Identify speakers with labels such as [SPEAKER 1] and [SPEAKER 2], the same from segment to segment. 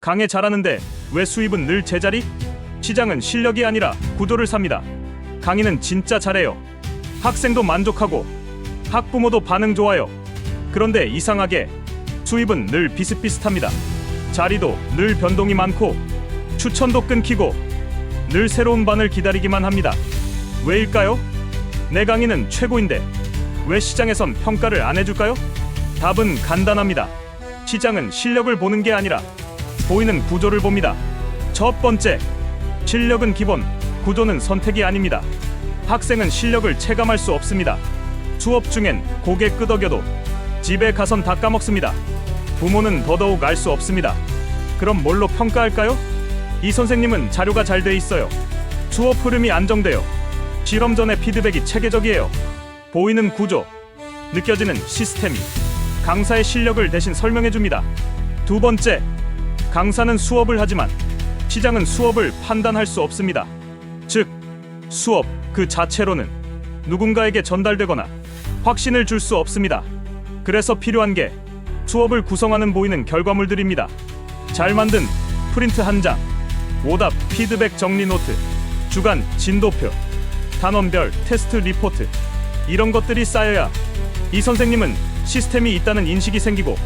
[SPEAKER 1] 강해 잘하는데 왜 수입은 늘 제자리? 시장은 실력이 아니라 구도를 삽니다. 강의는 진짜 잘해요. 학생도 만족하고 학부모도 반응 좋아요. 그런데 이상하게 수입은 늘 비슷비슷합니다. 자리도 늘 변동이 많고 추천도 끊기고 늘 새로운 반을 기다리기만 합니다. 왜일까요? 내 강의는 최고인데 왜 시장에선 평가를 안 해줄까요? 답은 간단합니다. 시장은 실력을 보는 게 아니라 보이는 구조를 봅니다. 첫 번째, 실력은 기본, 구조는 선택이 아닙니다. 학생은 실력을 체감할 수 없습니다. 수업 중엔 고개 끄덕여도 집에 가선 다 까먹습니다. 부모는 더더욱 알 수 없습니다. 그럼 뭘로 평가할까요? 이 선생님은 자료가 잘 돼 있어요. 수업 흐름이 안정돼요. 실험 전에 피드백이 체계적이에요. 보이는 구조, 느껴지는 시스템이 강사의 실력을 대신 설명해 줍니다. 두 번째, 강사는 수업을 하지만 시장은 수업을 판단할 수 없습니다. 즉, 수업 그 자체로는 누군가에게 전달되거나 확신을 줄 수 없습니다. 그래서 필요한 게 수업을 구성하는 보이는 결과물들입니다. 잘 만든 프린트 한 장, 오답 피드백 정리 노트, 주간 진도표, 단원별 테스트 리포트 이런 것들이 쌓여야 이 선생님은 시스템이 있다는 인식이 생기고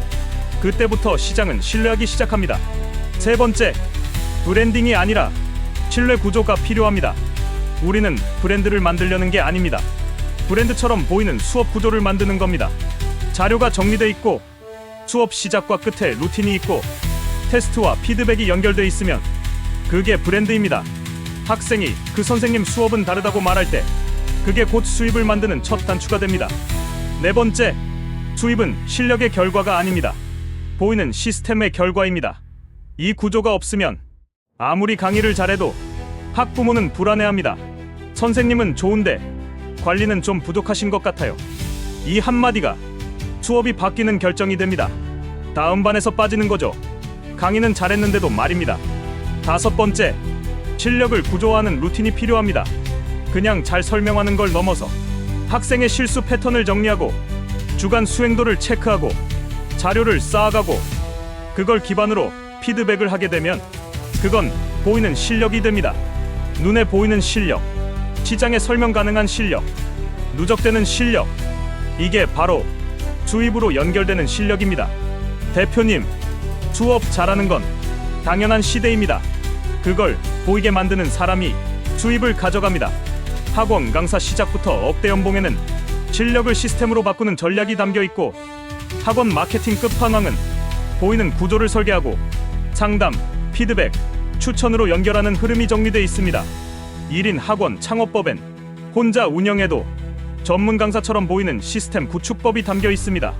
[SPEAKER 1] 그때부터 시장은 신뢰하기 시작합니다. 세 번째, 브랜딩이 아니라 신뢰 구조가 필요합니다. 우리는 브랜드를 만들려는 게 아닙니다. 브랜드처럼 보이는 수업 구조를 만드는 겁니다. 자료가 정리돼 있고 수업 시작과 끝에 루틴이 있고 테스트와 피드백이 연결돼 있으면 그게 브랜드입니다. 학생이 그 선생님 수업은 다르다고 말할 때 그게 곧 수입을 만드는 첫 단추가 됩니다. 네 번째, 수입은 실력의 결과가 아닙니다. 보이는 시스템의 결과입니다. 이 구조가 없으면 아무리 강의를 잘해도 학부모는 불안해합니다. 선생님은 좋은데 관리는 좀 부족하신 것 같아요. 이 한마디가 수업이 바뀌는 결정이 됩니다. 다음 반에서 빠지는 거죠. 강의는 잘했는데도 말입니다. 다섯 번째, 실력을 구조화하는 루틴이 필요합니다. 그냥 잘 설명하는 걸 넘어서 학생의 실수 패턴을 정리하고 주간 수행도를 체크하고 자료를 쌓아가고 그걸 기반으로 피드백을 하게 되면 그건 보이는 실력이 됩니다. 눈에 보이는 실력, 시장에 설명 가능한 실력, 누적되는 실력. 이게 바로 수입으로 연결되는 실력입니다. 대표님, 수업 잘하는 건 당연한 시대입니다. 그걸 보이게 만드는 사람이 수입을 가져갑니다. 학원 강사 시작부터 억대 연봉에는 실력을 시스템으로 바꾸는 전략이 담겨 있고 학원 마케팅 끝판왕은 보이는 구조를 설계하고 상담, 피드백, 추천으로 연결하는 흐름이 정리돼 있습니다. 1인 학원 창업법엔 혼자 운영해도 전문 강사처럼 보이는 시스템 구축법이 담겨 있습니다.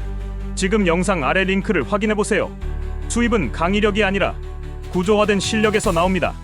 [SPEAKER 1] 지금 영상 아래 링크를 확인해 보세요. 수입은 강의력이 아니라 구조화된 실력에서 나옵니다.